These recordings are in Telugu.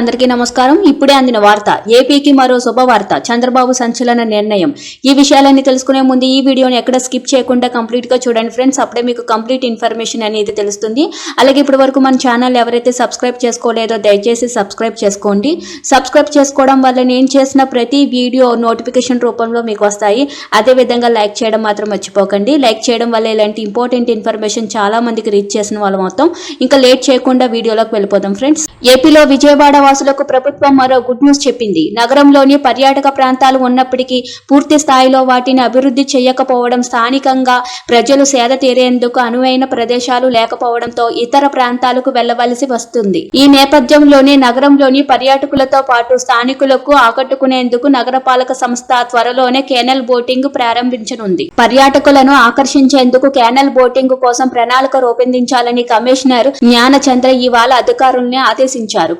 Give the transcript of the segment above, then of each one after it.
అందరికీ నమస్కారం. ఇప్పుడే అందిన వార్త ఏపీకి మరో శుభవార్త చంద్రబాబు సంచలన నిర్ణయం. ఈ విషయాలన్నీ తెలుసుకునే ముందు ఈ వీడియోని ఎక్కడ స్కిప్ చేయకుండా కంప్లీట్గా చూడండి ఫ్రెండ్స్. అప్పుడే మీకు కంప్లీట్ ఇన్ఫర్మేషన్ అనేది తెలుస్తుంది. అలాగే ఇప్పటి వరకు మన ఛానల్ ఎవరైతే సబ్స్క్రైబ్ చేసుకోలేదో దయచేసి సబ్స్క్రైబ్ చేసుకోండి. సబ్స్క్రైబ్ చేసుకోవడం వల్ల నేను చేసిన ప్రతి వీడియో నోటిఫికేషన్ రూపంలో మీకు వస్తాయి. అదే విధంగా లైక్ చేయడం మాత్రం మర్చిపోకండి. లైక్ చేయడం వల్ల ఇలాంటి ఇంపార్టెంట్ ఇన్ఫర్మేషన్ చాలా మందికి రీచ్ చేసిన వాళ్ళు మొత్తం. ఇంకా లేట్ చేయకుండా వీడియోలోకి వెళ్ళిపోదాం ఫ్రెండ్స్. ఏపీలో విజయవాడ వాసులకు ప్రభుత్వం మరో గుడ్ న్యూస్ చెప్పింది. నగరంలోని పర్యాటక ప్రాంతాలు ఉన్నప్పటికీ పూర్తి స్థాయిలో వాటిని అభివృద్ధి చేయకపోవడం స్థానికంగా ప్రజలు సేద తీరేందుకు అనువైన ప్రదేశాలు లేకపోవడంతో ఇతర ప్రాంతాలకు వెళ్ళవలసి వస్తుంది. ఈ నేపథ్యంలోనే నగరంలోని పర్యాటకులతో పాటు స్థానికులకు ఆకట్టుకునేందుకు నగరపాలక సంస్థ త్వరలోనే కేనల్ బోటింగ్ ప్రారంభించనుంది. పర్యాటకులను ఆకర్షించేందుకు కేనల్ బోటింగ్ కోసం ప్రణాళిక రూపొందించాలని కమిషనర్ జ్ఞానచంద్ర ఇవాళ అధికారుల్ని ఆదేశించారు.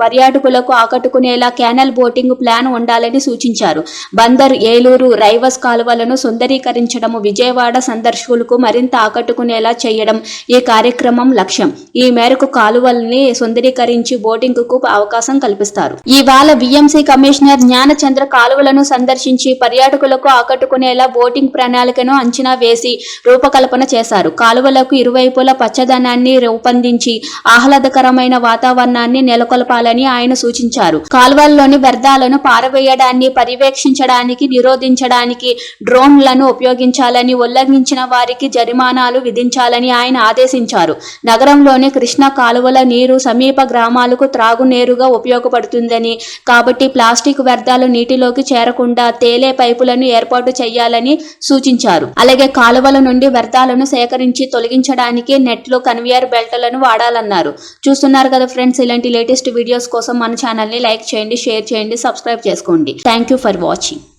పర్యాటకులకు ఆకట్టుకునేలా క్యానల్ బోటింగ్ ప్లాన్ ఉండాలని సూచించారు. బందర్ ఏలూరు రైవస్ కాలువలను సుందరీకరించడం విజయవాడ సందర్శకులకు మరింత ఆకట్టుకునేలా చేయడం ఈ కార్యక్రమం లక్ష్యం. ఈ మేరకు కాలువల్ని సుందరీకరించి బోటింగ్కు అవకాశం కల్పిస్తారు. ఇవాళ బిఎంసీ కమిషనర్ జ్ఞానచంద్ర కాలువలను సందర్శించి పర్యాటకులకు ఆకట్టుకునేలా బోటింగ్ ప్రణాళికను అంచనా వేసి రూపకల్పన చేశారు. కాలువలకు ఇరువైపులా పచ్చదనాన్ని రూపొందించి ఆహ్లాదకరమైన వాతావరణాన్ని నెలకొల్పాలని ఆయన సూచించారు. కాలువల్లోని వ్యర్థాలను పారవేయడాన్ని పర్యవేక్షించడానికి నిరోధించడానికి డ్రోన్లను ఉపయోగించాలని ఉల్లంఘించిన వారికి జరిమానాలు విధించాలని ఆయన ఆదేశించారు. నగరంలోని కృష్ణా కాలువల నీరు సమీప గ్రామాలకు త్రాగునీరుగా ఉపయోగపడుతుందని కాబట్టి ప్లాస్టిక్ వ్యర్థాలు నీటిలోకి చేరకుండా తేలే పైపులను ఏర్పాటు చేయాలని సూచించారు. అలాగే కాలువల నుండి వ్యర్థాలను సేకరించి తొలగించడానికి నెట్లు కన్వేయర్ బెల్ట్లను వాడాలన్నారు. చూస్తున్నారు కదా ఫ్రెండ్స్ ఇలాంటి లేటెస్ట్ వీడియోస్ కోసం మన ఛానల్ని లైక్ చేయండి షేర్ చేయండి సబ్స్క్రైబ్ చేసుకోండి. Thank you for watching